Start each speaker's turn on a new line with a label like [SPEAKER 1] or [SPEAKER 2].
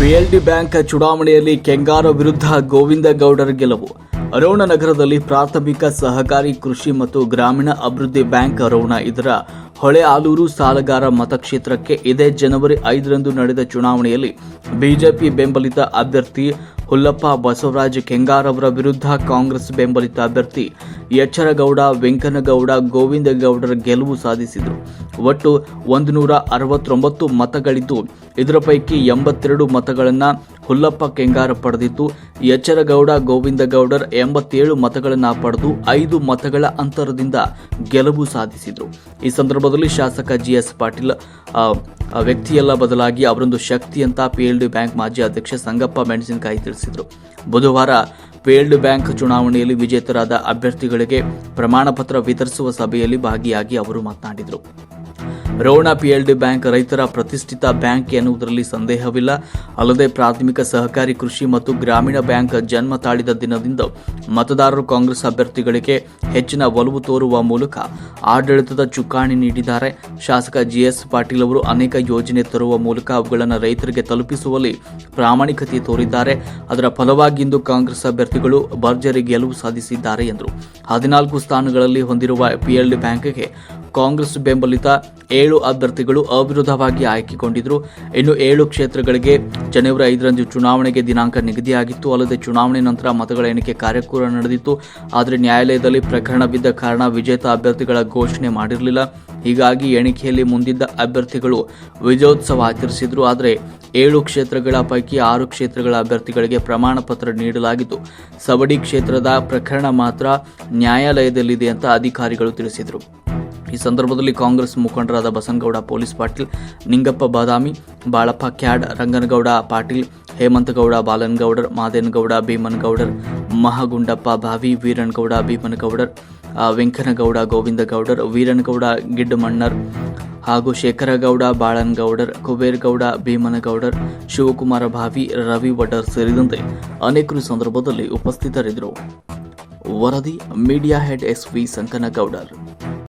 [SPEAKER 1] BLD bank ಚುನಾವಣೆಯಲ್ಲಿ ಕೆಂಗಾರ ವಿರುದ್ಧ ಗೋವಿಂದ ಗೌಡರ ಗೆಲುವು. ಅರೋಣ ನಗರದಲ್ಲಿ ಪ್ರಾಥಮಿಕ ಸಹಕಾರಿ ಕೃಷಿ ಮತ್ತು ಗ್ರಾಮೀಣ ಅಭಿವೃದ್ಧಿ ಬ್ಯಾಂಕ್ ಅರೋಣ ಇದರ ಹೊಳೆ ಆಲೂರು ಸಾಲಗಾರ ಮತಕ್ಷೇತ್ರಕ್ಕೆ ಇದೇ ಜನವರಿ ಐದರಂದು ನಡೆದ ಚುನಾವಣೆಯಲ್ಲಿ ಬಿಜೆಪಿ ಬೆಂಬಲಿತ ಅಭ್ಯರ್ಥಿ ಹುಲ್ಲಪ್ಪ ಬಸವರಾಜ್ ಕೆಂಗಾರ್ ಅವರ ವಿರುದ್ಧ ಕಾಂಗ್ರೆಸ್ ಬೆಂಬಲಿತ ಅಭ್ಯರ್ಥಿ ಎಚ್ಚರಗೌಡ, ವೆಂಕನಗೌಡ ಗೋವಿಂದ ಗೌಡರ ಗೆಲುವು ಸಾಧಿಸಿದರು. ಒಟ್ಟು ಒಂದು ನೂರ ಅರವತ್ತೊಂಬತ್ತು ಮತಗಳಿದ್ದು, ಇದರ ಪೈಕಿ ಎಂಬತ್ತೆರಡು ಮತಗಳನ್ನು ಹುಲ್ಲಪ್ಪ ಕೆಂಗಾರ ಪಡೆದಿದ್ದು ಎಚ್ಚರಗೌಡ, ಗೋವಿಂದಗೌಡರ್ ಎಂಬತ್ತೇಳು ಮತಗಳನ್ನು ಪಡೆದು ಐದು ಮತಗಳ ಅಂತರದಿಂದ ಗೆಲುವು ಸಾಧಿಸಿದರು. ಈ ಸಂದರ್ಭದಲ್ಲಿ ಶಾಸಕ ಜಿ ಎಸ್ ಪಾಟೀಲ್ ವ್ಯಕ್ತಿಯಲ್ಲ ಬದಲಾಗಿ ಅವರೊಂದು ಶಕ್ತಿ ಅಂತ ಡಿ ಬ್ಯಾಂಕ್ ಮಾಜಿ ಅಧ್ಯಕ್ಷ ಸಂಗಪ್ಪ ಮೆಣಸಿನಕಾಯಿ ತಿಳಿಸಿದರು. ಬುಧವಾರ ಪೇಲ್ಡ್ ಬ್ಯಾಂಕ್ ಚುನಾವಣೆಯಲ್ಲಿ ವಿಜೇತರಾದ ಅಭ್ಯರ್ಥಿಗಳಿಗೆ ಪ್ರಮಾಣ ಪತ್ರ ವಿತರಿಸುವ ಸಭೆಯಲ್ಲಿ ಭಾಗಿಯಾಗಿ ಅವರು ಮಾತನಾಡಿದರು. ರೋಣ ಪಿಎಲ್ಡಿ ಬ್ಯಾಂಕ್ ರೈತರ ಪ್ರತಿಷ್ಠಿತ ಬ್ಯಾಂಕ್ ಎನ್ನುವುದರಲ್ಲಿ ಸಂದೇಹವಿಲ್ಲ. ಅಲ್ಲದೆ ಪ್ರಾಥಮಿಕ ಸಹಕಾರಿ ಕೃಷಿ ಮತ್ತು ಗ್ರಾಮೀಣ ಬ್ಯಾಂಕ್ ಜನ್ಮ ತಾಳಿದ ದಿನದಿಂದ ಮತದಾರರು ಕಾಂಗ್ರೆಸ್ ಅಭ್ಯರ್ಥಿಗಳಿಗೆ ಹೆಚ್ಚಿನ ಒಲವು ತೋರುವ ಮೂಲಕ ಆಡಳಿತದ ಚುಕ್ಕಾಣಿ ನೀಡಿದ್ದಾರೆ. ಶಾಸಕ ಜಿಎಸ್ ಪಾಟೀಲ್ ಅವರು ಅನೇಕ ಯೋಜನೆ ತರುವ ಮೂಲಕ ಅವುಗಳನ್ನು ರೈತರಿಗೆ ತಲುಪಿಸುವಲ್ಲಿ ಪ್ರಾಮಾಣಿಕತೆ ತೋರಿದ್ದಾರೆ. ಅದರ ಫಲವಾಗಿ ಇಂದು ಕಾಂಗ್ರೆಸ್ ಅಭ್ಯರ್ಥಿಗಳು ಭರ್ಜರಿ ಗೆಲುವು ಸಾಧಿಸಿದ್ದಾರೆ ಎಂದರು. ಹದಿನಾಲ್ಕು ಸ್ಥಾನಗಳಲ್ಲಿ ಹೊಂದಿರುವ ಪಿಎಲ್ಡಿ ಬ್ಯಾಂಕ್ಗೆ ಕಾಂಗ್ರೆಸ್ ಬೆಂಬಲಿತ ಏಳು ಅಭ್ಯರ್ಥಿಗಳು ಅವಿರೋಧವಾಗಿ ಆಯ್ಕೆಗೊಂಡಿದ್ದರು ಇನ್ನು ಏಳು ಕ್ಷೇತ್ರಗಳಿಗೆ ಜನವರಿ ಐದರಂದು ಚುನಾವಣೆಗೆ ದಿನಾಂಕ ನಿಗದಿಯಾಗಿತ್ತು. ಅಲ್ಲದೆ ಚುನಾವಣೆ ನಂತರ ಮತಗಳ ಎಣಿಕೆ ಕಾರ್ಯಕ್ರಮ ನಡೆದಿತ್ತು. ಆದರೆ ನ್ಯಾಯಾಲಯದಲ್ಲಿ ಪ್ರಕರಣ ಬಿದ್ದ ಕಾರಣ ವಿಜೇತ ಅಭ್ಯರ್ಥಿಗಳ ಘೋಷಣೆ ಮಾಡಿರಲಿಲ್ಲ. ಹೀಗಾಗಿ ಎಣಿಕೆಯಲ್ಲಿ ಮುಂದಿದ್ದ ಅಭ್ಯರ್ಥಿಗಳು ವಿಜಯೋತ್ಸವ ಆಚರಿಸಿದ್ರು. ಆದರೆ ಏಳು ಕ್ಷೇತ್ರಗಳ ಪೈಕಿ ಆರು ಕ್ಷೇತ್ರಗಳ ಅಭ್ಯರ್ಥಿಗಳಿಗೆ ಪ್ರಮಾಣ ಪತ್ರ ನೀಡಲಾಗಿತ್ತು. ಸವಡಿ ಕ್ಷೇತ್ರದ ಪ್ರಕರಣ ಮಾತ್ರ ನ್ಯಾಯಾಲಯದಲ್ಲಿದೆ ಅಂತ ಅಧಿಕಾರಿಗಳು ತಿಳಿಸಿದರು. ಈ ಸಂದರ್ಭದಲ್ಲಿ ಕಾಂಗ್ರೆಸ್ ಮುಖಂಡರಾದ ಬಸನಗೌಡ, ಪೊಲೀಸ್ ಪಾಟೀಲ್, ನಿಂಗಪ್ಪ ಬಾದಾಮಿ, ಬಾಳಪ್ಪ ಕ್ಯಾಡ್, ರಂಗನಗೌಡ ಪಾಟೀಲ್, ಹೇಮಂತಗೌಡ, ಬಾಲನಗೌಡರ್, ಮಾದೇನಗೌಡ, ಭೀಮನಗೌಡರ್, ಮಹಗುಂಡಪ್ಪ ಭಾವಿ ವೀರನಗೌಡ, ಭೀಮನಗೌಡರ್ ವೆಂಕನಗೌಡ, ಗೋವಿಂದಗೌಡರ್, ವೀರನಗೌಡ, ಗಿಡ್ಡಮಣ್ಣರ್ ಹಾಗೂ ಶೇಖರಗೌಡ, ಬಾಳನಗೌಡರ್, ಕುಬೇರಗೌಡ, ಭೀಮನಗೌಡರ್, ಶಿವಕುಮಾರ ಭಾವಿ ರವಿ ವಡರ್ ಸೇರಿದಂತೆ ಅನೇಕರು ಸಂದರ್ಭದಲ್ಲಿ ಉಪಸ್ಥಿತರಿದ್ದರು. ವರದಿ, media head S V Sankanagoudar.